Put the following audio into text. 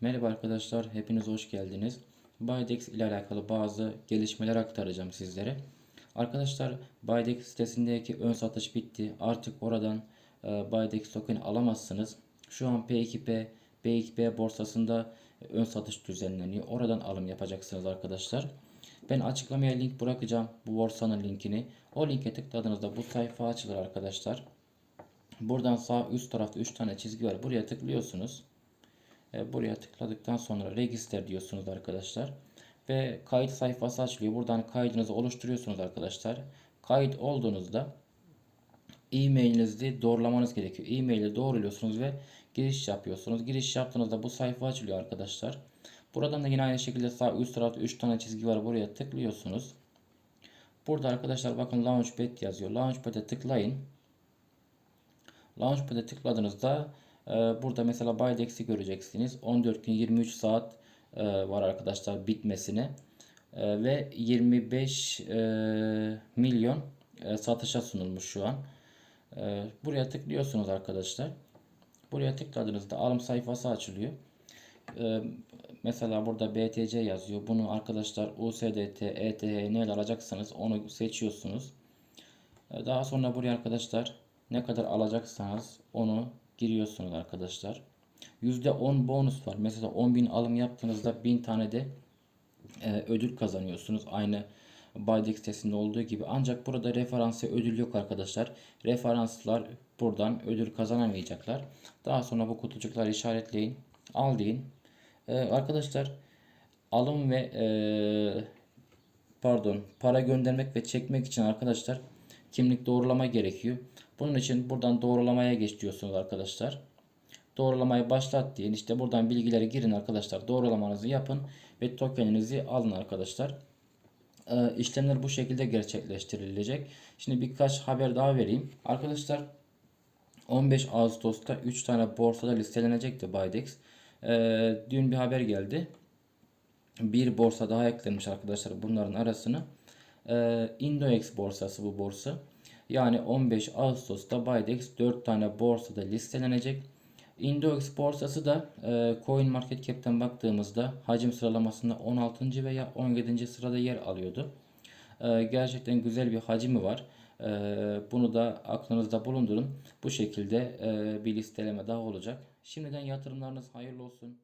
Merhaba arkadaşlar, hepiniz hoş geldiniz. Bydex ile alakalı bazı gelişmeler aktaracağım sizlere. Arkadaşlar Bydex sitesindeki ön satış bitti. Artık oradan e, Bydex token alamazsınız. Şu an P2P, B2B borsasında ön satış düzenleniyor. Oradan alım yapacaksınız arkadaşlar. Ben açıklamaya link bırakacağım bu borsanın linkini. O linke tıkladığınızda bu sayfa açılır arkadaşlar. Buradan sağ üst tarafta 3 tane çizgi var. Buraya tıklıyorsunuz. E, Buraya tıkladıktan sonra register diyorsunuz arkadaşlar. Ve kayıt sayfası açılıyor. Buradan kaydınızı oluşturuyorsunuz arkadaşlar. Kayıt olduğunuzda e-mailinizi doğrulamanız gerekiyor. E-maili doğruluyorsunuz ve giriş yapıyorsunuz. Giriş yaptığınızda bu sayfa açılıyor arkadaşlar. Buradan da yine aynı şekilde sağ üst tarafta 3 tane çizgi var. Buraya tıklıyorsunuz. Burada arkadaşlar bakın Launchpad yazıyor. Launchpad'e tıklayın. Launchpad'e tıkladığınızda burada mesela Bydex'i göreceksiniz. 14 gün 23 saat e, var arkadaşlar bitmesine. E, ve 25 e, milyon satışa sunulmuş şu an. Buraya tıklıyorsunuz arkadaşlar. Buraya tıkladığınızda alım sayfası açılıyor. Mesela burada BTC yazıyor. Bunu arkadaşlar USDT, ETH ne alacaksanız onu seçiyorsunuz. Daha sonra buraya arkadaşlar ne kadar alacaksanız onu giriyorsunuz arkadaşlar. %10 bonus var. Mesela 10.000 alım yaptığınızda 1000 tane de e, ödül kazanıyorsunuz. Aynı Bydex sitesinde olduğu gibi. Ancak burada referansa ödül yok arkadaşlar. Referanslar buradan ödül kazanamayacaklar. Daha sonra bu kutucukları işaretleyin. Al deyin. E, arkadaşlar alım ve e, pardon para göndermek ve çekmek için arkadaşlar kimlik doğrulama gerekiyor. Bunun için buradan doğrulamaya geç diyorsunuz arkadaşlar. Doğrulamayı başlat diyin. İşte buradan bilgileri girin arkadaşlar. Doğrulamanızı yapın ve tokeninizi alın arkadaşlar. Ee, işlemler bu şekilde gerçekleştirilecek. Şimdi birkaç haber daha vereyim. Arkadaşlar 15 Ağustos'ta 3 tane borsada listelenecekti Bydex. Ee, dün bir haber geldi. Bir borsa daha eklenmiş arkadaşlar bunların arasına. Ee, Indoex borsası bu borsa. Yani 15 Ağustos'ta Bydex 4 tane borsada listelenecek. Indoex borsası da e, CoinMarketCap'ten baktığımızda hacim sıralamasında 16. veya 17. sırada yer alıyordu. E, gerçekten güzel bir hacmi var. E, bunu da aklınızda bulundurun. Bu şekilde e, bir listeleme daha olacak. Şimdiden yatırımlarınız hayırlı olsun.